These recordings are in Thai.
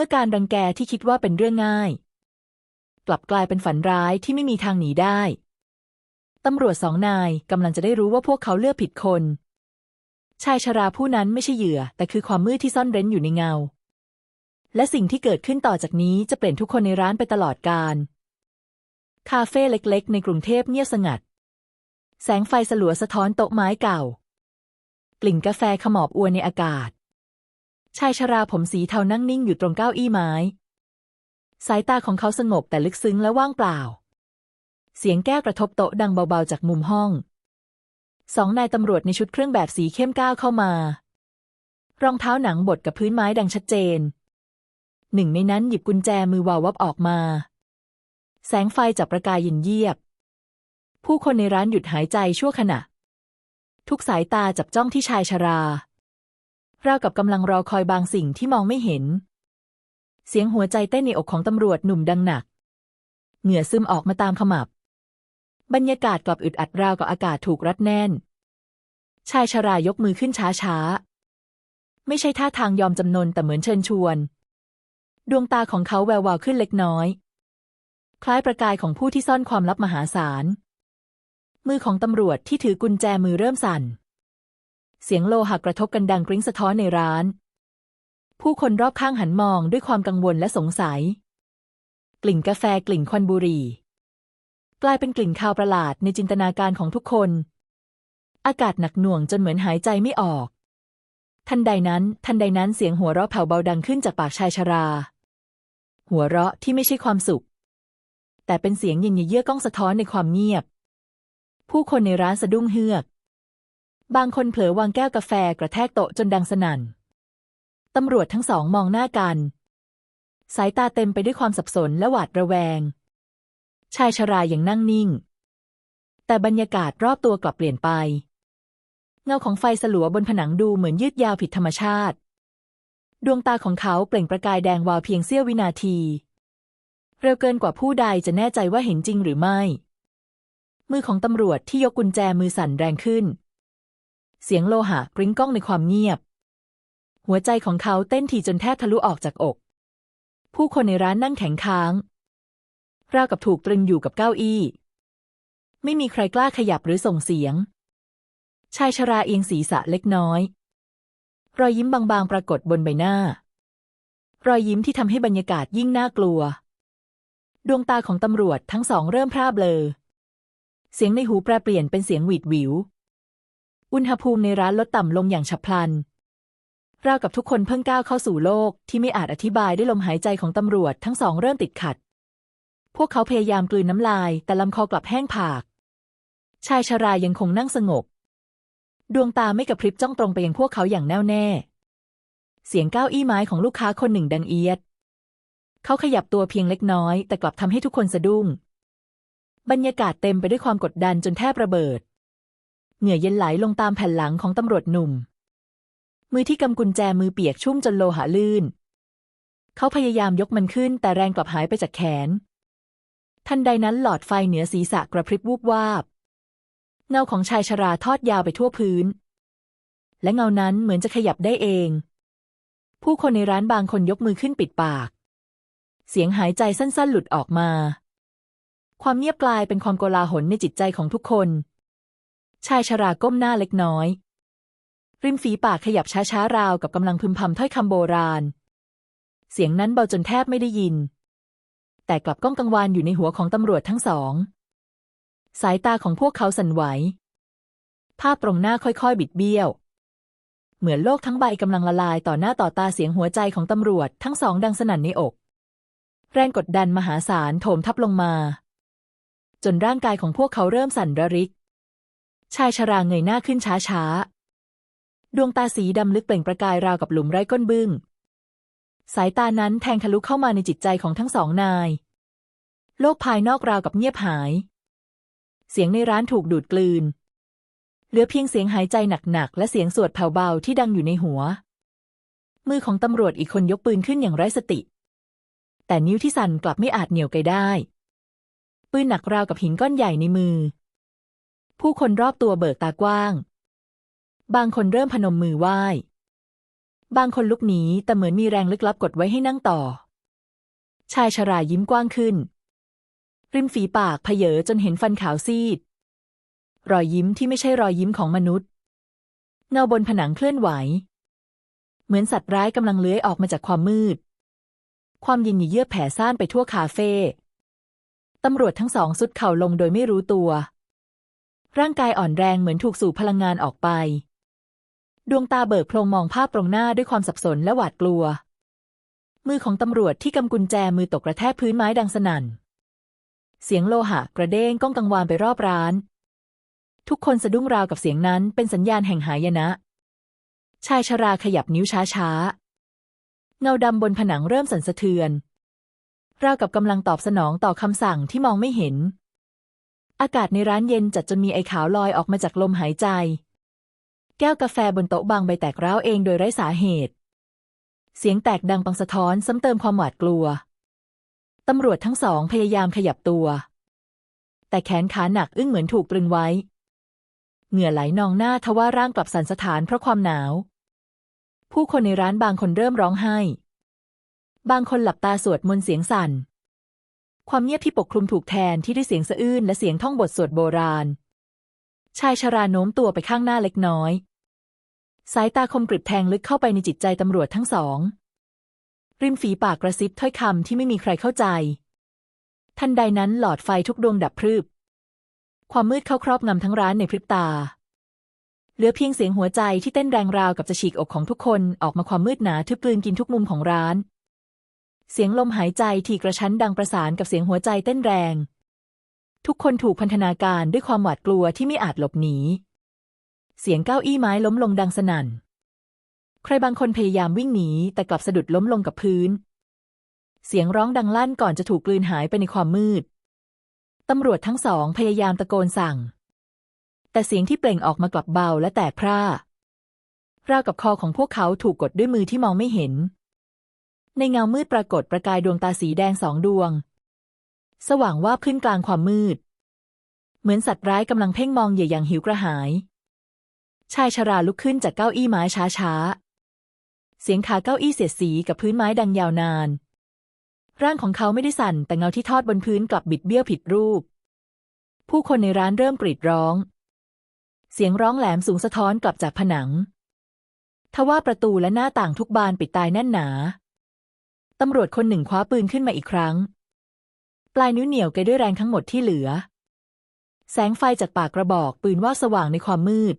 มื่อการรังแกที่คิดว่าเป็นเรื่องง่าย กลับกลายเป็นฝันร้ายที่ไม่มีทางหนีได้ ตำรวจสองนายกำลังจะได้รู้ว่าพวกเขาเลือกผิดคน ชายชราผู้นั้นไม่ใช่เหยื่อ แต่คือความมืดที่ซ่อนเร้นอยู่ในเงา และสิ่งที่เกิดขึ้นต่อจากนี้จะเปลี่ยนทุกคนในร้านไปตลอดกาลคาเฟ่เล็กๆ ในกรุงเทพเงียบสงัด แสงไฟสลัวสะท้อนโต๊ะไม้เก่า กลิ่นกาแฟขมอบอวนในอากาศ ชายชราผมสีเทานั่งนิ่งอยู่ตรงเก้าอี้ไม้ สายตาของเขาสงบแต่ลึกซึ้งและว่างเปล่า เสียงแก้วกระทบโต๊ะดังเบาๆจากมุมห้อง สองนายตำรวจในชุดเครื่องแบบสีเข้มก้าวเข้ามา รองเท้าหนังบดกับพื้นไม้ดังชัดเจน หนึ่งในนั้นหยิบกุญแจมือวาววับออกมา แสงไฟจับประกายเย็นเยียบ ผู้คนในร้านหยุดหายใจชั่วขณะ ทุกสายตาจับจ้องที่ชายชรา ราวกับกำลังรอคอยบางสิ่งที่มองไม่เห็น เสียงหัวใจเต้นในอกของตำรวจหนุ่มดังหนัก เหงื่อซึมออกมาตามขมับ บรรยากาศกลับอึดอัดราวกับอากาศถูกรัดแน่น ชายชรายกมือขึ้นช้าๆ ไม่ใช่ท่าทางยอมจำนนแต่เหมือนเชิญชวน ดวงตาของเขาแวววาวขึ้นเล็กน้อย คล้ายประกายของผู้ที่ซ่อนความลับมหาศาล มือของตำรวจที่ถือกุญแจมือเริ่มสั่น เสียงโลหะกระทบกันดังกริ้งสะท้อนในร้าน ผู้คนรอบข้างหันมองด้วยความกังวลและสงสัย กลิ่นกาแฟกลิ่นควันบุหรี่ กลายเป็นกลิ่นคาวประหลาดในจินตนาการของทุกคน อากาศหนักหน่วงจนเหมือนหายใจไม่ออก ทันใดนั้น ทันใดนั้นเสียงหัวเราะแผ่วเบาดังขึ้นจากปากชายชรา หัวเราะที่ไม่ใช่ความสุข แต่เป็นเสียงเย็นเยือกก้องสะท้อนในความเงียบ ผู้คนในร้านสะดุ้งเฮือก บางคนเผลอวางแก้วกาแฟกระแทกโต๊ะจนดังสนั่น ตำรวจทั้งสองมองหน้ากัน สายตาเต็มไปด้วยความสับสนและหวาดระแวง ชายชรายังนั่งนิ่ง แต่บรรยากาศรอบตัวกลับเปลี่ยนไป เงาของไฟสลัวบนผนังดูเหมือนยืดยาวผิดธรรมชาติ ดวงตาของเขาเปล่งประกายแดงวาวเพียงเสี้ยววินาที เร็วเกินกว่าผู้ใดจะแน่ใจว่าเห็นจริงหรือไม่ มือของตำรวจที่ยกกุญแจมือสั่นแรงขึ้น เสียงโลหะกริ้งก้องในความเงียบ หัวใจของเขาเต้นถี่จนแทบทะลุออกจากอก ผู้คนในร้านนั่งแข็งค้าง ราวกับถูกตรึงอยู่กับเก้าอี้ ไม่มีใครกล้าขยับหรือส่งเสียง ชายชราเอียงศีรษะเล็กน้อย รอยยิ้มบางๆปรากฏบนใบหน้า รอยยิ้มที่ทำให้บรรยากาศยิ่งน่ากลัว ดวงตาของตำรวจทั้งสองเริ่มพร่าเบลอเสียงในหูแปรเปลี่ยนเป็นเสียงหวีดหวิว อุณหภูมิในร้านลดต่ำลงอย่างฉับพลันราวกับทุกคนเพิ่งก้าวเข้าสู่โลกที่ไม่อาจอธิบายได้ลมหายใจของตำรวจทั้งสองเริ่มติดขัด พวกเขาพยายามกลืนน้ำลาย แต่ลำคอกลับแห้งผาก ชายชรายังคงนั่งสงบ ดวงตาไม่กระพริบจ้องตรงไปยังพวกเขาอย่างแน่วแน่ เสียงก้าวอี้ไม้ของลูกค้าคนหนึ่งดังเอียด เขาขยับตัวเพียงเล็กน้อย แต่กลับทำให้ทุกคนสะดุ้ง บรรยากาศเต็มไปด้วยความกดดันจนแทบระเบิด เหงื่อเย็นไหลลงตามแผ่นหลังของตำรวจหนุ่ม มือที่กำกุญแจมือเปียกชุ่มจนโลหะลื่น เขาพยายามยกมันขึ้น แต่แรงกลับหายไปจากแขน ทันใดนั้นหลอดไฟเหนือศีรษะกระพริบวูบวาบ เงาของชายชราทอดยาวไปทั่วพื้น และเงานั้นเหมือนจะขยับได้เอง ผู้คนในร้านบางคนยกมือขึ้นปิดปาก เสียงหายใจสั้นๆ หลุดออกมา ความเงียบกลายเป็นความโกลาหลในจิตใจของทุกคน ชายชราก้มหน้าเล็กน้อย ริมฝีปากขยับช้าๆราวกับกำลังพึมพำถ้อยคำโบราณ เสียงนั้นเบาจนแทบไม่ได้ยิน แต่กลับก้องกังวานอยู่ในหัวของตำรวจทั้งสอง สายตาของพวกเขาสั่นไหว ภาพตรงหน้าค่อยๆ บิดเบี้ยว เหมือนโลกทั้งใบกำลังละลายต่อหน้าต่อตาเสียงหัวใจของตำรวจทั้งสองดังสนั่นในอก แรงกดดันมหาศาลโถมทับลงมา จนร่างกายของพวกเขาเริ่มสั่นระริก ชายชราเงยหน้าขึ้นช้าๆ ดวงตาสีดำลึกเปล่งประกายราวกับหลุมไร้ก้นบึ้ง สายตานั้นแทงทะลุเข้ามาในจิตใจของทั้งสองนาย โลกภายนอกราวกับเงียบหาย เสียงในร้านถูกดูดกลืน เหลือเพียงเสียงหายใจหนักๆ และเสียงสวดแผ่วเบาที่ดังอยู่ในหัว มือของตำรวจอีกคนยกปืนขึ้นอย่างไร้สติ แต่นิ้วที่สั่นกลับไม่อาจเหนี่ยวไกได้ ปืนหนักราวกับหินก้อนใหญ่ในมือ ผู้คนรอบตัวเบิกตากว้าง บางคนเริ่มพนมมือไหว้ บางคนลุกหนีแต่เหมือนมีแรงลึกลับกดไว้ให้นั่งต่อ ชายชรายิ้มกว้างขึ้น ริมฝีปากเพเยอจนเห็นฟันขาวซีด รอยยิ้มที่ไม่ใช่รอยยิ้มของมนุษย์ เงาบนผนังเคลื่อนไหว เหมือนสัตว์ร้ายกำลังเลื้อยออกมาจากความมืด ความเย็นเยือกแผ่ซ่านไปทั่วคาเฟ่ตำรวจทั้งสองสุดเข่าลงโดยไม่รู้ตัว ร่างกายอ่อนแรงเหมือนถูกสูบพลังงานออกไป ดวงตาเบิกโพลงมองภาพตรงหน้าด้วยความสับสนและหวาดกลัว มือของตำรวจที่กำกุญแจมือตกกระแทกพื้นไม้ดังสนั่น เสียงโลหะกระเด้งก้องกังวานไปรอบร้าน ทุกคนสะดุ้งราวกับเสียงนั้นเป็นสัญญาณแห่งหายนะ ชายชราขยับนิ้วช้าๆ เงาดำบนผนังเริ่มสั่นสะเทือนราวกับกำลังตอบสนองต่อคำสั่งที่มองไม่เห็น อากาศในร้านเย็นจัดจนมีไอขาวลอยออกมาจากลมหายใจ แก้วกาแฟบนโต๊ะบางใบแตกร้าวเองโดยไร้สาเหตุ เสียงแตกดังปังสะท้อนซ้ำเติมความหวาดกลัว ตำรวจทั้งสองพยายามขยับตัว แต่แขนขาหนักอึ้งเหมือนถูกตรึงไว้ เหงื่อไหลนองหน้าทว่าร่างกลับสั่นสะท้านเพราะความหนาว ผู้คนในร้านบางคนเริ่มร้องไห้ บางคนหลับตาสวดมนต์เสียงสั่น ความเงียบที่ปกคลุมถูกแทนที่ด้วยเสียงสะอื้นและเสียงท่องบทสวดโบราณ ชายชราโน้มตัวไปข้างหน้าเล็กน้อย สายตาคมกริบแทงลึกเข้าไปในจิตใจตำรวจทั้งสอง ริมฝีปากกระซิบถ้อยคำที่ไม่มีใครเข้าใจ ทันใดนั้นหลอดไฟทุกดวงดับพรึบ ความมืดเข้าครอบงำทั้งร้านในพริบตา เหลือเพียงเสียงหัวใจที่เต้นแรงราวกับจะฉีกอกของทุกคนออกมาความมืดหนาทึบกลืนกินทุกมุมของร้าน เสียงลมหายใจที่กระชั้นดังประสานกับเสียงหัวใจเต้นแรง ทุกคนถูกพันธนาการด้วยความหวาดกลัวที่ไม่อาจหลบหนี เสียงเก้าอี้ไม้ล้มลงดังสนั่น ใครบางคนพยายามวิ่งหนีแต่กลับสะดุดล้มลงกับพื้น เสียงร้องดังลั่นก่อนจะถูกกลืนหายไปในความมืด ตำรวจทั้งสองพยายามตะโกนสั่ง แต่เสียงที่เปล่งออกมากลับเบาและแตกพร่าราวกับคอของพวกเขาถูกกดด้วยมือที่มองไม่เห็น ในเงามืดปรากฏประกายดวงตาสีแดงสองดวง สว่างวาบขึ้นกลางความมืด เหมือนสัตว์ร้ายกำลังเพ่งมองเหยื่ออย่างหิวกระหาย ชายชราลุกขึ้นจากเก้าอี้ไม้ช้าๆ เสียงขาเก้าอี้เสียดสีกับพื้นไม้ดังยาวนาน ร่างของเขาไม่ได้สั่นแต่เงาที่ทอดบนพื้นกลับบิดเบี้ยวผิดรูป ผู้คนในร้านเริ่มกรีดร้อง เสียงร้องแหลมสูงสะท้อนกลับจากผนังทว่าประตูและหน้าต่างทุกบานปิดตายแน่นหนา ตำรวจคนหนึ่งคว้าปืนขึ้นมาอีกครั้ง ปลายนิ้วเหนียวไกด้วยแรงทั้งหมดที่เหลือ แสงไฟจากปากกระบอกปืนว่าสว่างในความมืด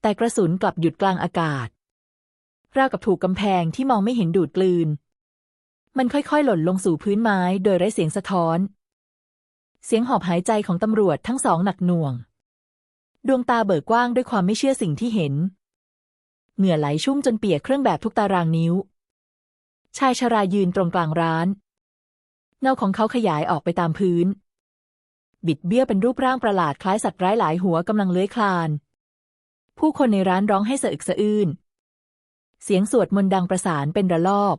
แต่กระสุนกลับหยุดกลางอากาศ ราวกับถูกกำแพงที่มองไม่เห็นดูดกลืน มันค่อยๆ หล่นลงสู่พื้นไม้โดยไร้เสียงสะท้อน เสียงหอบหายใจของตำรวจทั้งสองหนักหน่วง ดวงตาเบิกกว้างด้วยความไม่เชื่อสิ่งที่เห็น เหงื่อไหลชุ่มจนเปียกเครื่องแบบทุกตารางนิ้ว ชายชรายืนตรงกลางร้าน เงาของเขาขยายออกไปตามพื้น บิดเบี้ยเป็นรูปร่างประหลาดคล้ายสัตว์ร้ายหลายหัวกำลังเลื้อยคลาน ผู้คนในร้านร้องให้สะอึกสะอื้น เสียงสวดมนต์ดังประสานเป็นระลอก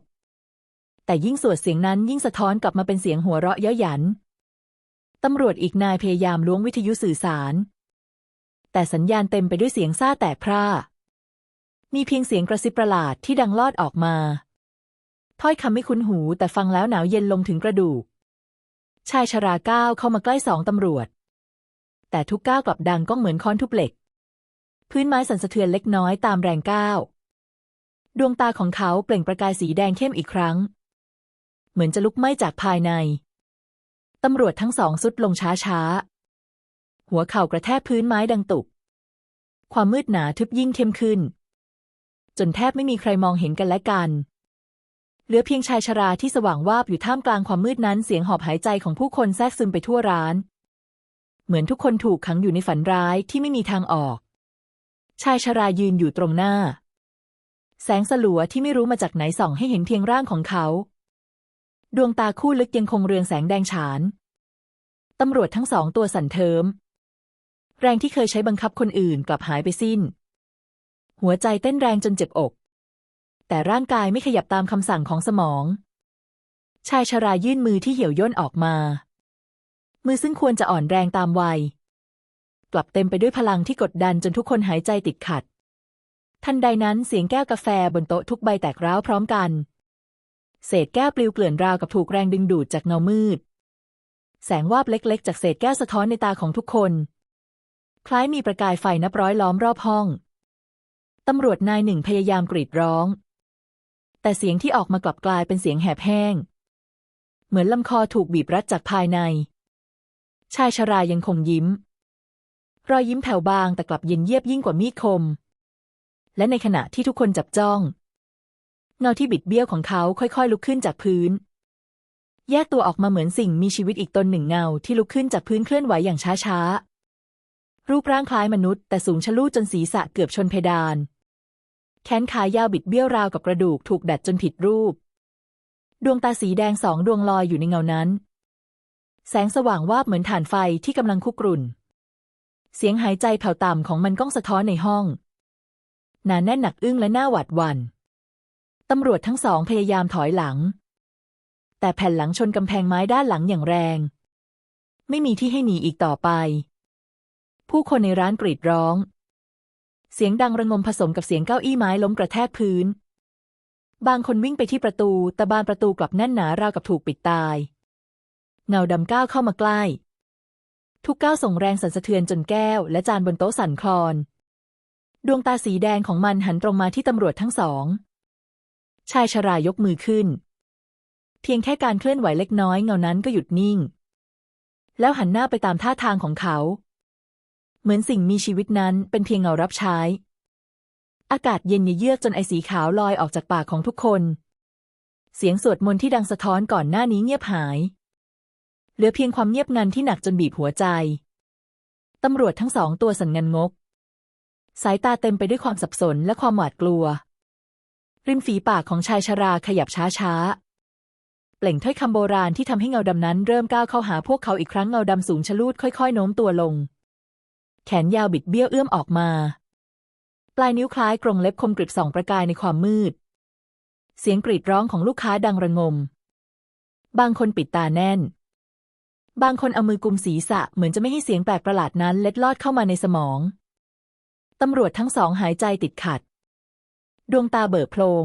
แต่ยิ่งสวดเสียงนั้นยิ่งสะท้อนกลับมาเป็นเสียงหัวเราะเย้าหยัน ตำรวจอีกนายพยายามล้วงวิทยุสื่อสาร แต่สัญญาณเต็มไปด้วยเสียงซ่าแตกพร่ามีเพียงเสียงกระซิบประหลาดที่ดังลอดออกมา ถ้อยคำไม่คุ้นหูแต่ฟังแล้วหนาวเย็นลงถึงกระดูก ชายชราก้าวเข้ามาใกล้สองตำรวจ แต่ทุกก้าวกลับดังก้องเหมือนค้อนทุบเหล็ก พื้นไม้สั่นสะเทือนเล็กน้อยตามแรงก้าว ดวงตาของเขาเปล่งประกายสีแดงเข้มอีกครั้ง เหมือนจะลุกไหม้จากภายใน ตำรวจทั้งสองสุดลงช้าๆหัวเข่ากระแทกพื้นไม้ดังตุบความมืดหนาทึบยิ่งเข้มขึ้น จนแทบไม่มีใครมองเห็นกันและกัน เหลือเพียงชายชราที่สว่างวาบอยู่ท่ามกลางความมืดนั้นเสียงหอบหายใจของผู้คนแทรกซึมไปทั่วร้าน เหมือนทุกคนถูกขังอยู่ในฝันร้ายที่ไม่มีทางออก ชายชรายืนอยู่ตรงหน้า แสงสลัวที่ไม่รู้มาจากไหนส่องให้เห็นเพียงร่างของเขา ดวงตาคู่ลึกยังคงเรืองแสงแดงฉานตำรวจทั้งสองตัวสั่นเทิม แรงที่เคยใช้บังคับคนอื่นกลับหายไปสิ้น หัวใจเต้นแรงจนเจ็บอก แต่ร่างกายไม่ขยับตามคำสั่งของสมอง ชายชรายื่นมือที่เหี่ยวย่นออกมา มือซึ่งควรจะอ่อนแรงตามวัย กลับเต็มไปด้วยพลังที่กดดันจนทุกคนหายใจติดขัด ทันใดนั้นเสียงแก้วกาแฟบนโต๊ะทุกใบแตกร้าวพร้อมกัน เศษแก้วปลิวเกลื่อนราวกับถูกแรงดึงดูดจากเงามืด แสงวาบเล็ก ๆ จากเศษแก้วสะท้อนในตาของทุกคน คล้ายมีประกายไฟนับร้อยล้อมรอบห้องตำรวจนายหนึ่งพยายามกรีดร้อง แต่เสียงที่ออกมากลับกลายเป็นเสียงแหบแห้ง เหมือนลำคอถูกบีบรัดจากภายใน ชายชรายังคงยิ้ม รอยยิ้มแผ่วบางแต่กลับเย็นเยียบยิ่งกว่ามีดคม และในขณะที่ทุกคนจับจ้อง เงาที่บิดเบี้ยวของเขาค่อยๆ ลุกขึ้นจากพื้น แยกตัวออกมาเหมือนสิ่งมีชีวิตอีกตนหนึ่งเงาที่ลุกขึ้นจากพื้นเคลื่อนไหวอย่างช้าๆรูปร่างคล้ายมนุษย์แต่สูงชะลูดจนศีรษะเกือบชนเพดาน แขนขายาวบิดเบี้ยวราวกับกระดูกถูกดัดจนผิดรูป ดวงตาสีแดงสองดวงลอยอยู่ในเงานั้น แสงสว่างวาบเหมือนถ่านไฟที่กำลังคุกรุ่น เสียงหายใจแผ่วต่ำของมันก้องสะท้อนในห้องหนาแน่นหนักอึ้งและหน้าหวาดหวัน่นตำรวจทั้งสองพยายามถอยหลัง แต่แผ่นหลังชนกำแพงไม้ด้านหลังอย่างแรง ไม่มีที่ให้หนีอีกต่อไป ผู้คนในร้านกรีดร้อง เสียงดังระงมผสมกับเสียงเก้าอี้ไม้ล้มกระแทกพื้น บางคนวิ่งไปที่ประตู แต่บานประตูกลับแน่นหนาราวกับถูกปิดตาย เงาดำก้าวเข้ามาใกล้ ทุกก้าวส่งแรงสั่นสะเทือนจนแก้ว และจานบนโต๊ะสั่นคลอน ดวงตาสีแดงของมันหันตรงมาที่ตำรวจทั้งสอง ชายชรายกมือขึ้น เพียงแค่การเคลื่อนไหวเล็กน้อยเงานั้นก็หยุดนิ่ง แล้วหันหน้าไปตามท่าทางของเขา เหมือนสิ่งมีชีวิตนั้นเป็นเพียงเงารับใช้ อากาศเย็นเยือกจนไอสีขาวลอยออกจากปากของทุกคน เสียงสวดมนต์ที่ดังสะท้อนก่อนหน้านี้เงียบหาย เหลือเพียงความเงียบงันที่หนักจนบีบหัวใจ ตำรวจทั้งสองตัวสั่นงันงก สายตาเต็มไปด้วยความสับสนและความหวาดกลัว ริมฝีปากของชายชราขยับช้าๆเปล่งถ้อยคำโบราณที่ทำให้เงาดำนั้นเริ่มก้าวเข้าหาพวกเขาอีกครั้งเงาดำสูงชะลูดค่อยๆ โน้มตัวลง แขนยาวบิดเบี้ยวเอื้อมออกมา ปลายนิ้วคล้ายกรงเล็บคมกริบส่องประกายในความมืด เสียงกรีดร้องของลูกค้าดังระงม บางคนปิดตาแน่น บางคนเอามือกุมศีรษะเหมือนจะไม่ให้เสียงแปลกประหลาดนั้นเล็ดลอดเข้ามาในสมอง ตำรวจทั้งสองหายใจติดขัด ดวงตาเบิกโพลง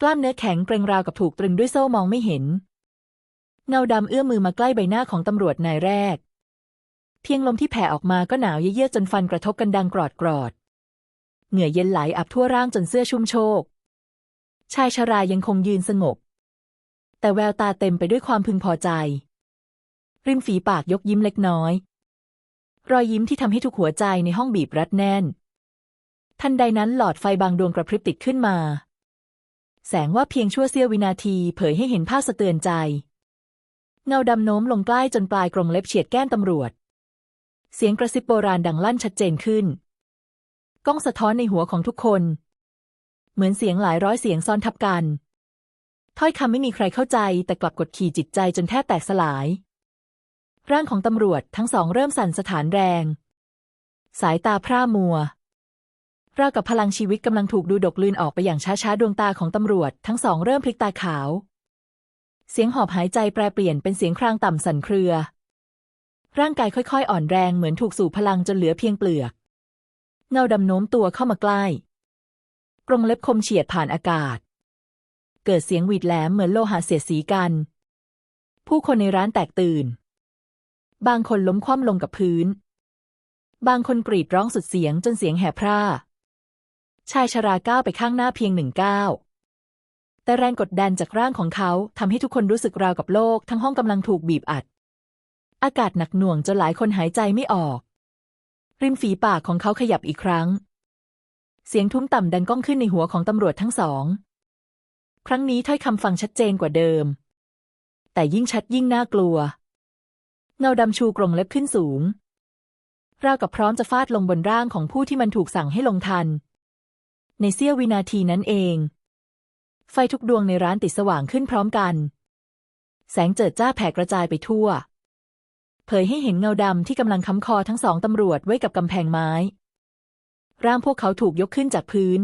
กล้ามเนื้อแข็งเกรงราวกับถูกตรึงด้วยโซ่มองไม่เห็น เงาดำเอื้อมมือมาใกล้ใบหน้าของตำรวจนายแรก เพียงลมที่แผ่ออกมาก็หนาวเยือกจนฟันกระทบกันดังกรอดกรอด เหงื่อเย็นไหลอับทั่วร่างจนเสื้อชุ่มโชก ชายชรายังคงยืนสงบ แต่แววตาเต็มไปด้วยความพึงพอใจ ริมฝีปากยกยิ้มเล็กน้อย รอยยิ้มที่ทำให้ทุกหัวใจในห้องบีบรัดแน่น ทันใดนั้นหลอดไฟบางดวงกระพริบติดขึ้นมา แสงว่าเพียงชั่วเสี้ยววินาทีเผยให้เห็นภาพสะเตือนใจ เงาดำโน้มลงใกล้จนปลายกรงเล็บเฉียดแก้มตำรวจ เสียงกระซิบโบราณดังลั่นชัดเจนขึ้น ก้องสะท้อนในหัวของทุกคน เหมือนเสียงหลายร้อยเสียงซ้อนทับกัน ถ้อยคำไม่มีใครเข้าใจ แต่กลับกดขี่จิตใจจนแทบแตกสลาย ร่างของตำรวจทั้งสองเริ่มสั่นสถานแรง สายตาพร่ามัวราวกับพลังชีวิตกำลังถูกดูดกลืนออกไปอย่างช้าๆ ดวงตาของตำรวจทั้งสองเริ่มพลิกตาขาว เสียงหอบหายใจแปรเปลี่ยนเป็นเสียงครางต่ำสั่นเครือ ร่างกายค่อยๆ อ่อนแรงเหมือนถูกสูบพลังจนเหลือเพียงเปลือก เงาดำโน้มตัวเข้ามาใกล้กรงเล็บคมเฉียดผ่านอากาศ เกิดเสียงหวีดแหลมเหมือนโลหะเสียดสีกัน ผู้คนในร้านแตกตื่น บางคนล้มคว่ำลงกับพื้น บางคนกรีดร้องสุดเสียงจนเสียงแหบพร่า ชายชราก้าวไปข้างหน้าเพียงหนึ่งก้าวแต่แรงกดดันจากร่างของเขาทำให้ทุกคนรู้สึกราวกับโลกทั้งห้องกำลังถูกบีบอัด อากาศหนักหน่วงจนหลายคนหายใจไม่ออก ริมฝีปากของเขาขยับอีกครั้ง เสียงทุ้มต่ำดังก้องขึ้นในหัวของตำรวจทั้งสอง ครั้งนี้ถ้อยคำฟังชัดเจนกว่าเดิม แต่ยิ่งชัดยิ่งน่ากลัว เงาดำชูกรงเล็บขึ้นสูง ราวกับพร้อมจะฟาดลงบนร่างของผู้ที่มันถูกสั่งให้ลงทัน ในเสี้ยววินาทีนั้นเอง ไฟทุกดวงในร้านติดสว่างขึ้นพร้อมกัน แสงเจิดจ้าแผ่กระจายไปทั่ว เผยให้เห็นเงาดำที่กำลังค้ำคอทั้งสองตำรวจไว้กับกำแพงไม้ ร่างพวกเขาถูกยกขึ้นจากพื้น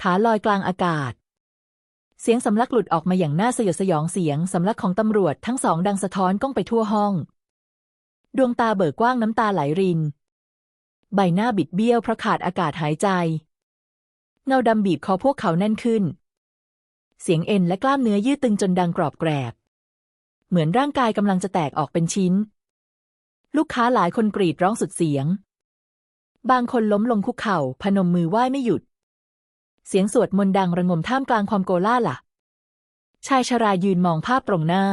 ขาลอยกลางอากาศ เสียงสำลักหลุดออกมาอย่างน่าสยดสยองเสียงสำลักของตำรวจทั้งสองดังสะท้อนก้องไปทั่วห้อง ดวงตาเบิกกว้างน้ำตาไหลริน ใบหน้าบิดเบี้ยวเพราะขาดอากาศหายใจ เงาดำบีบคอพวกเขาแน่นขึ้น เสียงเอ็นและกล้ามเนื้อยืดตึงจนดังกรอบแกรบ เหมือนร่างกายกำลังจะแตกออกเป็นชิ้น ลูกค้าหลายคนกรีดร้องสุดเสียง บางคนล้มลงคุกเข่า พนมมือไหว้ไม่หยุด เสียงสวดมนต์ดังระงมท่ามกลางความโกลาหละชายชรายืนมองภาพตรงหน้า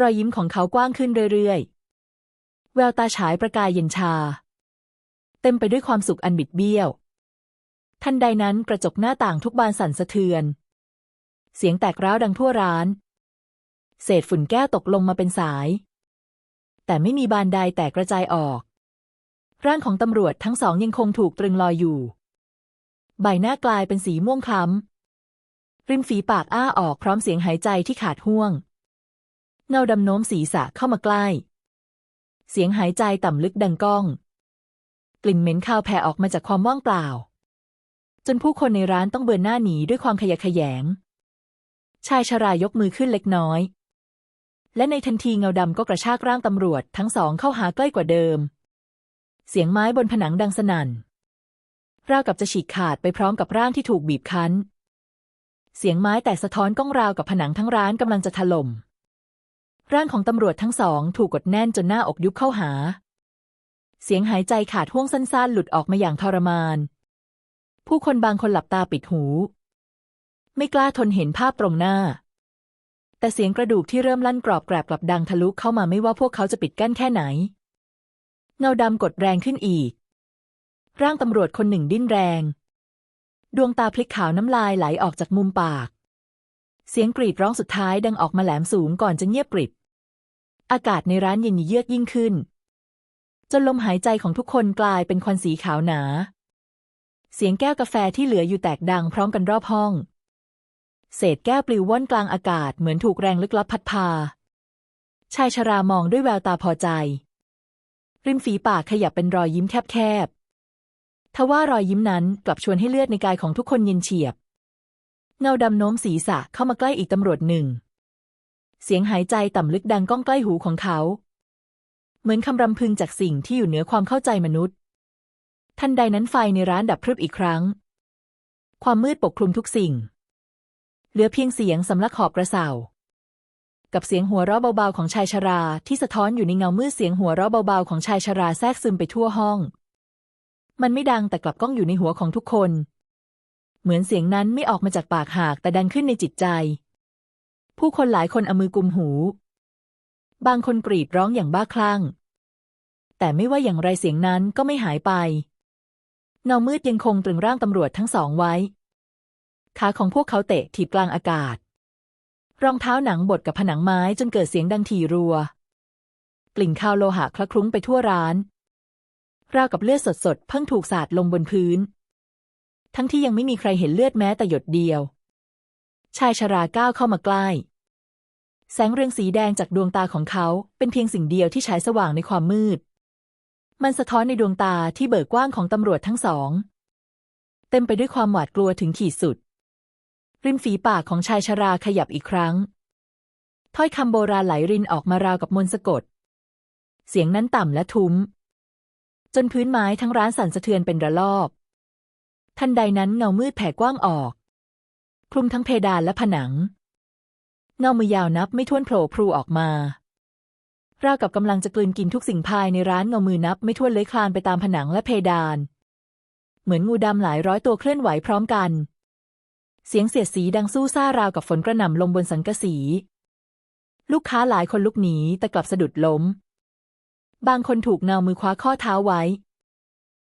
รอยยิ้มของเขากว้างขึ้นเรื่อยๆ แววตาฉายประกายเย็นชา เต็มไปด้วยความสุขอันบิดเบี้ยว ทันใดนั้นกระจกหน้าต่างทุกบานสั่นสะเทือน เสียงแตกร้าวดังทั่วร้าน เศษฝุ่นแก้วตกลงมาเป็นสาย แต่ไม่มีบานใดแตกกระจายออก ร่างของตำรวจทั้งสองยังคงถูกตรึงลอยอยู่ ใบหน้ากลายเป็นสีม่วงคล้ำ ริมฝีปากอ้าออกพร้อมเสียงหายใจที่ขาดห่วง เงาดำโน้มศีรษะเข้ามาใกล้ เสียงหายใจต่ำลึกดังก้อง กลิ่นเหม็นคาวแผ่ออกมาจากความว่างเปล่า จนผู้คนในร้านต้องเบือนหน้าหนีด้วยความขยะแขยงชายชรายกมือขึ้นเล็กน้อย และในทันทีเงาดำก็กระชากร่างตำรวจทั้งสองเข้าหาใกล้กว่าเดิม เสียงไม้บนผนังดังสนั่นราวกับจะฉีกขาดไปพร้อมกับร่างที่ถูกบีบคั้น เสียงไม้แตกสะท้อนก้องราวกับผนังทั้งร้านกำลังจะถล่ม ร่างของตำรวจทั้งสองถูกกดแน่นจนหน้าอกยุบเข้าหา เสียงหายใจขาดห่วงสั้นๆ หลุดออกมาอย่างทรมาน ผู้คนบางคนหลับตาปิดหู ไม่กล้าทนเห็นภาพตรงหน้า แต่เสียงกระดูกที่เริ่มลั่นกรอบแกรบกลับดังทะลุเข้ามาไม่ว่าพวกเขาจะปิดกั้นแค่ไหน เงาดำกดแรงขึ้นอีก ร่างตำรวจคนหนึ่งดิ้นแรง ดวงตาพลิกขาวน้ำลายไหลออกจากมุมปาก เสียงกรีดร้องสุดท้ายดังออกมาแหลมสูงก่อนจะเงียบกริบ อากาศในร้านเย็นเยือกยิ่งขึ้น จนลมหายใจของทุกคนกลายเป็นควันสีขาวหนา เสียงแก้วกาแฟที่เหลืออยู่แตกดังพร้อมกันรอบห้อง เศษแก้วปลิวว่อนกลางอากาศเหมือนถูกแรงลึกลับพัดพา ชายชรามองด้วยแววตาพอใจ ริมฝีปากขยับเป็นรอยยิ้มแคบๆทว่ารอยยิ้มนั้นกลับชวนให้เลือดในกายของทุกคนเย็นเฉียบ เงาดำโน้มศีรษะเข้ามาใกล้อีกตำรวจหนึ่ง เสียงหายใจต่ำลึกดังก้องใกล้หูของเขา เหมือนคำรำพึงจากสิ่งที่อยู่เหนือความเข้าใจมนุษย์ ทันใดนั้นไฟในร้านดับพรึบอีกครั้ง ความมืดปกคลุมทุกสิ่ง เหลือเพียงเสียงสำลักหอบกระเสากับเสียงหัวเราะเบาๆของชายชราที่สะท้อนอยู่ในเงามืดเสียงหัวเราะเบาๆของชายชราแทรกซึมไปทั่วห้อง มันไม่ดังแต่กลับก้องอยู่ในหัวของทุกคน เหมือนเสียงนั้นไม่ออกมาจากปากหากแต่ดังขึ้นในจิตใจ ผู้คนหลายคนเอามือกุมหู บางคนกรีดร้องอย่างบ้าคลั่ง แต่ไม่ว่าอย่างไรเสียงนั้นก็ไม่หายไป เงามืดยังคงตรึงร่างตำรวจทั้งสองไว้ ขาของพวกเขาเตะถีบกลางอากาศ รองเท้าหนังบดกับผนังไม้จนเกิดเสียงดังถี่รัว กลิ่นคาวโลหะคละคลุ้งไปทั่วร้าน ราวกับเลือดสดๆ เพิ่งถูกสาดลงบนพื้น ทั้งที่ยังไม่มีใครเห็นเลือดแม้แต่หยดเดียว ชายชราก้าวเข้ามาใกล้ แสงเรืองสีแดงจากดวงตาของเขาเป็นเพียงสิ่งเดียวที่ฉายสว่างในความมืด มันสะท้อนในดวงตาที่เบิกกว้างของตำรวจทั้งสอง เต็มไปด้วยความหวาดกลัวถึงขีดสุด ริมฝีปากของชายชราขยับอีกครั้ง ถ้อยคำโบราณไหลรินออกมาราวกับมนสะกด เสียงนั้นต่ำและทุ้ม จนพื้นไม้ทั้งร้านสั่นสะเทือนเป็นระลอก ทันใดนั้นเงามืดแผ่กว้างออก คลุมทั้งเพดานและผนัง เงามือยาวนับไม่ถ้วนโผล่พลูออกมาราวกับกำลังจะกลืนกินทุกสิ่งภายในร้านเงามือนับไม่ถ้วนเลื้อยคลานไปตามผนังและเพดาน เหมือนงูดำหลายร้อยตัวเคลื่อนไหวพร้อมกัน เสียงเสียดสีดังสู้ซ่าราวกับฝนกระหน่ำลงบนสังกะสี ลูกค้าหลายคนลุกหนีแต่กลับสะดุดล้ม บางคนถูกเงามือคว้าข้อเท้าไว้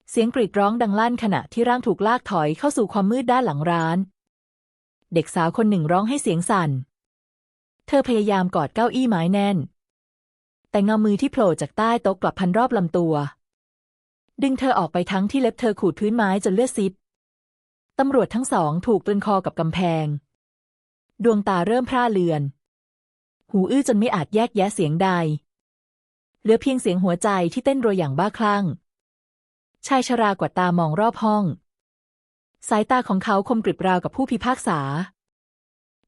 เสียงกรีดร้องดังลั่นขณะที่ร่างถูกลากถอยเข้าสู่ความมืดด้านหลังร้าน เด็กสาวคนหนึ่งร้องให้เสียงสั่น เธอพยายามกอดเก้าอี้ไม้แน่น แต่เงามือที่โผล่จากใต้โต๊ะกลับพันรอบลำตัว ดึงเธอออกไปทั้งที่เล็บเธอขูดพื้นไม้จนเลือดซิบ ตำรวจทั้งสองถูกตรึงคอกับกำแพง ดวงตาเริ่มพร่าเลือน หูอื้อจนไม่อาจแยกแยะเสียงใด เหลือเพียงเสียงหัวใจที่เต้นรัวอย่างบ้าคลั่ง ชายชรากว่าตามองรอบห้อง สายตาของเขาคมกริบราวกับผู้พิพากษา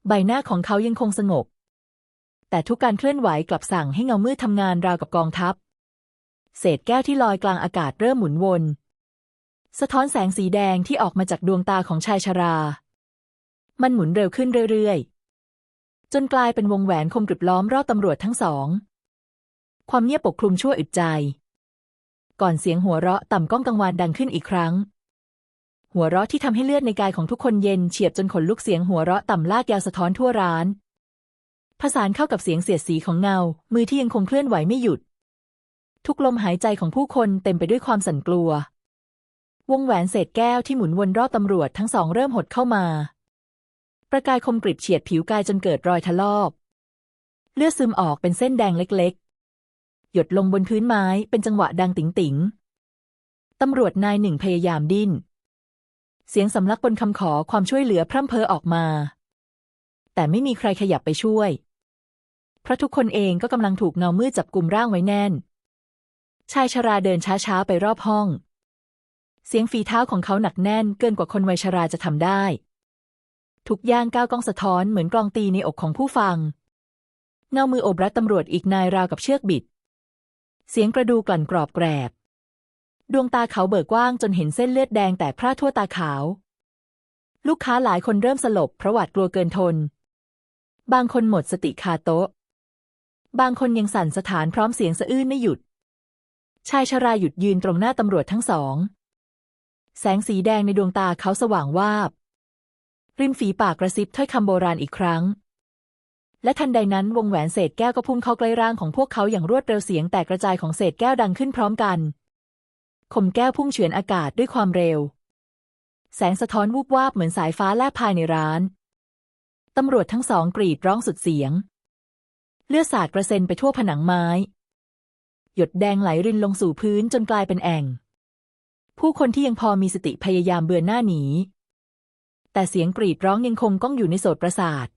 ใบหน้าของเขายังคงสงบ แต่ทุกการเคลื่อนไหวกลับสั่งให้เงามืดทำงานราวกับกองทัพ เศษแก้วที่ลอยกลางอากาศเริ่มหมุนวน สะท้อนแสงสีแดงที่ออกมาจากดวงตาของชายชรา มันหมุนเร็วขึ้นเรื่อยๆ จนกลายเป็นวงแหวนคมกริบล้อมรอบตำรวจทั้งสอง ความเงียบปกคลุมชั่วอึดใจ ก่อนเสียงหัวเราะต่ำก้องกังวานดังขึ้นอีกครั้ง หัวเราะที่ทำให้เลือดในกายของทุกคนเย็นเฉียบจนขนลุกเสียงหัวเราะต่ำลากยาวสะท้อนทั่วร้านผสานเข้ากับเสียงเสียดสีของเงา มือที่ยังคงเคลื่อนไหวไม่หยุด ทุกลมหายใจของผู้คนเต็มไปด้วยความสั่นกลัว วงแหวนเศษแก้วที่หมุนวนรอบตำรวจทั้งสองเริ่มหดเข้ามา ประกายคมกริบเฉียดผิวกายจนเกิดรอยทะลอกเลือดซึมออกเป็นเส้นแดงเล็กๆ หยดลงบนพื้นไม้เป็นจังหวะดังติ๋งๆตำรวจนายหนึ่งพยายามดิ้น เสียงสำลักบนคำขอความช่วยเหลือพร่ำเพ้อออกมา แต่ไม่มีใครขยับไปช่วย เพราะทุกคนเองก็กำลังถูกเงามืดจับกลุ่มร่างไว้แน่น ชายชราเดินช้าๆ ไปรอบห้อง เสียงฝีเท้าของเขาหนักแน่นเกินกว่าคนวัยชราจะทำได้ ทุกย่างก้าวก้องสะท้อนเหมือนกลองตีในอกของผู้ฟัง เงามือโอบรัดตำรวจอีกนายราวกับเชือกบิด เสียงกระดูกลั่นกรอบแกรบ ดวงตาเขาเบิกกว้างจนเห็นเส้นเลือดแดงแต่พร่าทั่วตาขาว ลูกค้าหลายคนเริ่มสลบเพราะหวาดกลัวเกินทน บางคนหมดสติคาโต๊ะ บางคนยังสั่นสถานพร้อมเสียงสะอื้นไม่หยุดชายชราหยุดยืนตรงหน้าตำรวจทั้งสอง แสงสีแดงในดวงตาเขาสว่างวาบ ริมฝีปากกระซิบถ้อยคำโบราณอีกครั้ง และทันใดนั้นวงแหวนเศษแก้วก็พุ่งเข้าใกล้ร่างของพวกเขาอย่างรวดเร็วเสียงแตกกระจายของเศษแก้วดังขึ้นพร้อมกันคมแก้วพุ่งเฉือนอากาศด้วยความเร็ว แสงสะท้อนวูบวาบเหมือนสายฟ้าแลบภายในร้าน ตำรวจทั้งสองกรีดร้องสุดเสียง เลือดสาดกระเซ็นไปทั่วผนังไม้ หยดแดงไหลรินลงสู่พื้นจนกลายเป็นแอ่ง ผู้คนที่ยังพอมีสติพยายามเบือนหน้าหนี แต่เสียงกรีดร้องยังคงก้องอยู่ในโสตประสาท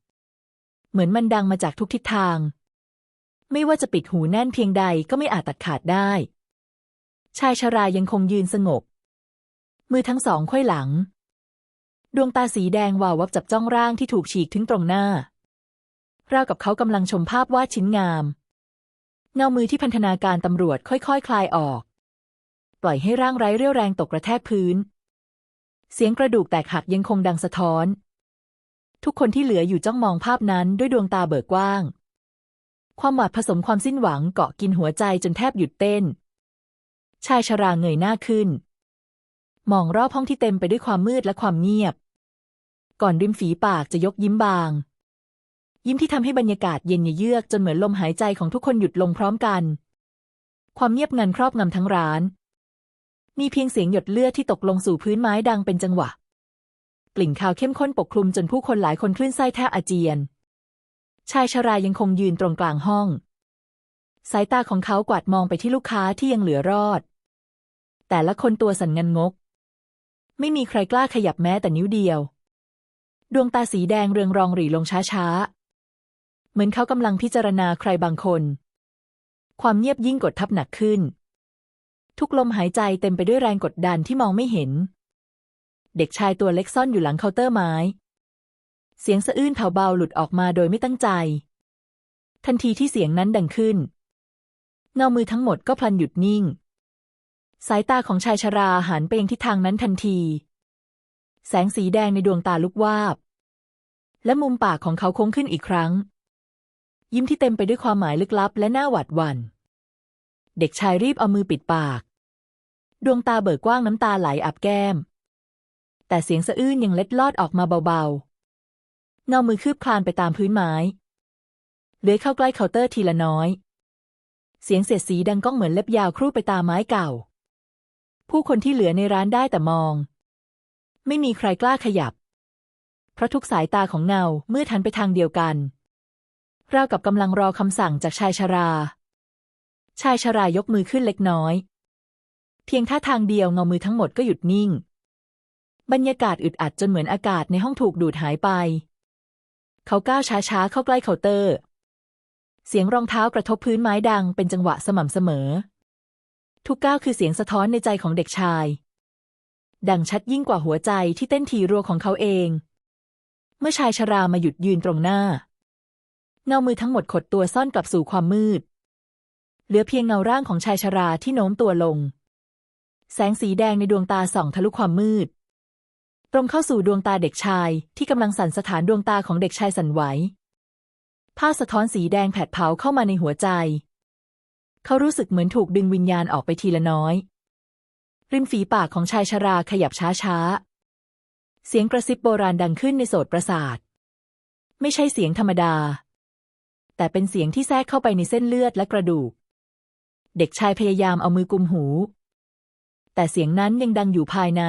เหมือนมันดังมาจากทุกทิศทาง ไม่ว่าจะปิดหูแน่นเพียงใดก็ไม่อาจตัดขาดได้ ชายชรายังคงยืนสงบ มือทั้งสองควยหลัง ดวงตาสีแดงวาววับจับจ้องร่างที่ถูกฉีกถึงตรงหน้า ราวกับเขากำลังชมภาพวาดชิ้นงาม เงามือที่พันธนาการตำรวจค่อยๆคคลายออก ปล่อยให้ร่างไร้เรี่ยวแรงตกกระแทกพื้น เสียงกระดูกแตกหักยังคงดังสะท้อน ทุกคนที่เหลืออยู่จ้องมองภาพนั้นด้วยดวงตาเบิกกว้าง ความหวาดผสมความสิ้นหวังเกาะกินหัวใจจนแทบหยุดเต้น ชายชราเงยหน้าขึ้น มองรอบห้องที่เต็มไปด้วยความมืดและความเงียบ ก่อนริมฝีปากจะยกยิ้มบาง ยิ้มที่ทำให้บรรยากาศเย็นเยือกจนเหมือนลมหายใจของทุกคนหยุดลงพร้อมกัน ความเงียบงันครอบงำทั้งร้าน มีเพียงเสียงหยดเลือดที่ตกลงสู่พื้นไม้ดังเป็นจังหวะ กลิ่นคาวเข้มข้นปกคลุมจนผู้คนหลายคนคลื่นไส้แทบอาเจียน ชายชรายังคงยืนตรงกลางห้อง สายตาของเขากวาดมองไปที่ลูกค้าที่ยังเหลือรอด แต่ละคนตัวสั่นงันงก ไม่มีใครกล้าขยับแม้แต่นิ้วเดียว ดวงตาสีแดงเรืองรองหรี่ลงช้าๆ เหมือนเขากำลังพิจารณาใครบางคน ความเงียบยิ่งกดทับหนักขึ้น ทุกลมหายใจเต็มไปด้วยแรงกดดันที่มองไม่เห็น เด็กชายตัวเล็กซ่อนอยู่หลังเคาน์เตอร์ไม้ เสียงสะอื้นแผ่วเบาหลุดออกมาโดยไม่ตั้งใจ ทันทีที่เสียงนั้นดังขึ้น เงามือทั้งหมดก็พลันหยุดนิ่ง สายตาของชายชราหันไปยังทิศทางนั้นทันที แสงสีแดงในดวงตาลุกวาบ และมุมปากของเขาโค้งขึ้นอีกครั้ง ยิ้มที่เต็มไปด้วยความหมายลึกลับและน่าหวาดหวัน่น เด็กชายรีบเอามือปิดปาก ดวงตาเบิกกว้างน้ำตาไหลอาบแก้ม แต่เสียงสะอื้นยังเล็ดลอดออกมาเบาๆ เงามือคืบคลานไปตามพื้นไม้ เลื้อยเข้าใกล้เคาน์เตอร์ทีละน้อย เสียงเสียดสีดังก้องเหมือนเล็บยาวครูดไปตามไม้เก่า ผู้คนที่เหลือในร้านได้แต่มอง ไม่มีใครกล้าขยับ เพราะทุกสายตาของเงาเมื่อทันไปทางเดียวกันราวกับกำลังรอคำสั่งจากชายชรา ชายชรายกมือขึ้นเล็กน้อย เพียงท่าทางเดียวเงามือทั้งหมดก็หยุดนิ่ง บรรยากาศอึดอัดจนเหมือนอากาศในห้องถูกดูดหายไป เขาก้าวช้าๆเข้าใกล้เคาน์เตอร์ เสียงรองเท้ากระทบพื้นไม้ดังเป็นจังหวะสม่ำเสมอ ทุกก้าวคือเสียงสะท้อนในใจของเด็กชาย ดังชัดยิ่งกว่าหัวใจที่เต้นทีรัวของเขาเอง เมื่อชายชรามาหยุดยืนตรงหน้าเงามือทั้งหมดขดตัวซ่อนกลับสู่ความมืด เหลือเพียงเงาร่างของชายชราที่โน้มตัวลง แสงสีแดงในดวงตาส่องทะลุความมืด ตรงเข้าสู่ดวงตาเด็กชายที่กำลังสั่นสถานดวงตาของเด็กชายสั่นไหวผ้าสะท้อนสีแดงแผดเผาเข้ามาในหัวใจ เขารู้สึกเหมือนถูกดึงวิญญาณออกไปทีละน้อย ริมฝีปากของชายชราขยับช้าๆ เสียงกระซิบโบราณดังขึ้นในโสตประสาท ไม่ใช่เสียงธรรมดา แต่เป็นเสียงที่แทรกเข้าไปในเส้นเลือดและกระดูก เด็กชายพยายามเอามือกุมหู แต่เสียงนั้นยังดังอยู่ภายใน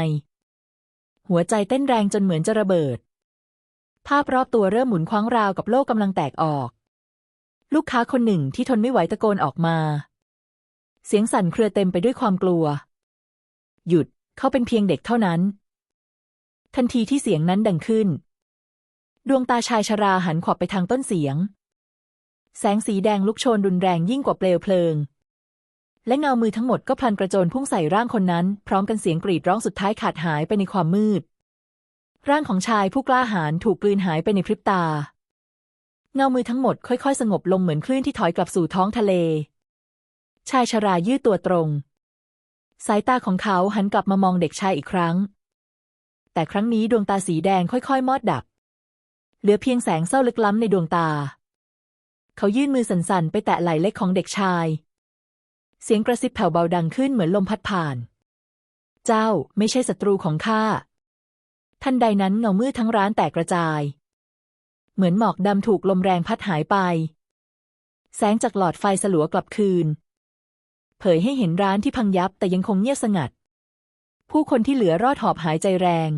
หัวใจเต้นแรงจนเหมือนจะระเบิด ภาพรอบตัวเริ่มหมุนคว้างราวกับโลกกำลังแตกออก ลูกค้าคนหนึ่งที่ทนไม่ไหวตะโกนออกมา เสียงสั่นเครือเต็มไปด้วยความกลัว หยุดเขาเป็นเพียงเด็กเท่านั้น ทันทีที่เสียงนั้นดังขึ้น ดวงตาชายชราหันขวับไปทางต้นเสียง แสงสีแดงลุกโชนรุนแรงยิ่งกว่าเปลวเพลิง และเงามือทั้งหมดก็พลันกระโจนพุ่งใส่ร่างคนนั้น พร้อมกันเสียงกรีดร้องสุดท้ายขาดหายไปในความมืด ร่างของชายผู้กล้าหาญถูกกลืนหายไปในพริบตา เงามือทั้งหมดค่อย ๆ สงบลงเหมือนคลื่นที่ถอยกลับสู่ท้องทะเล ชายชรายืดตัวตรง สายตาของเขาหันกลับมามองเด็กชายอีกครั้ง แต่ครั้งนี้ดวงตาสีแดงค่อยๆ มอดดับ เหลือเพียงแสงเศร้าลึกล้ำในดวงตา เขายื่นมือสั่นๆ ไปแตะไหล่เล็กของเด็กชาย เสียงกระซิบแผ่วเบาดังขึ้นเหมือนลมพัดผ่าน เจ้าไม่ใช่ศัตรูของข้า ทันใดนั้นเงามืดทั้งร้านแตกกระจาย เหมือนหมอกดำถูกลมแรงพัดหายไป แสงจากหลอดไฟสลัวกลับคืน เผยให้เห็นร้านที่พังยับแต่ยังคงเงียบสงัด ผู้คนที่เหลือรอดหอบหายใจแรง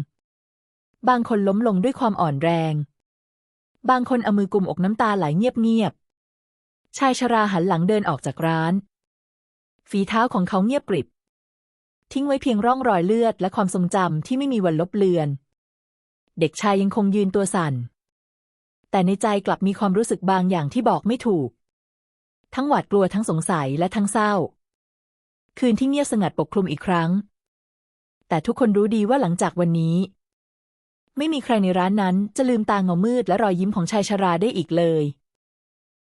บางคนล้มลงด้วยความอ่อนแรง บางคนเอามือกุมอกน้ำตาไหลเงียบๆชายชราหันหลังเดินออกจากร้าน ฝีเท้าของเขาเงียบกริบ ทิ้งไว้เพียงร่องรอยเลือดและความทรงจำที่ไม่มีวันลบเลือน เด็กชายยังคงยืนตัวสั่น แต่ในใจกลับมีความรู้สึกบางอย่างที่บอกไม่ถูก ทั้งหวาดกลัวทั้งสงสัยและทั้งเศร้า คืนที่เงียบสงัดปกคลุมอีกครั้ง แต่ทุกคนรู้ดีว่าหลังจากวันนี้ ไม่มีใครในร้านนั้นจะลืมตาเงามืดและรอยยิ้มของชายชราได้อีกเลย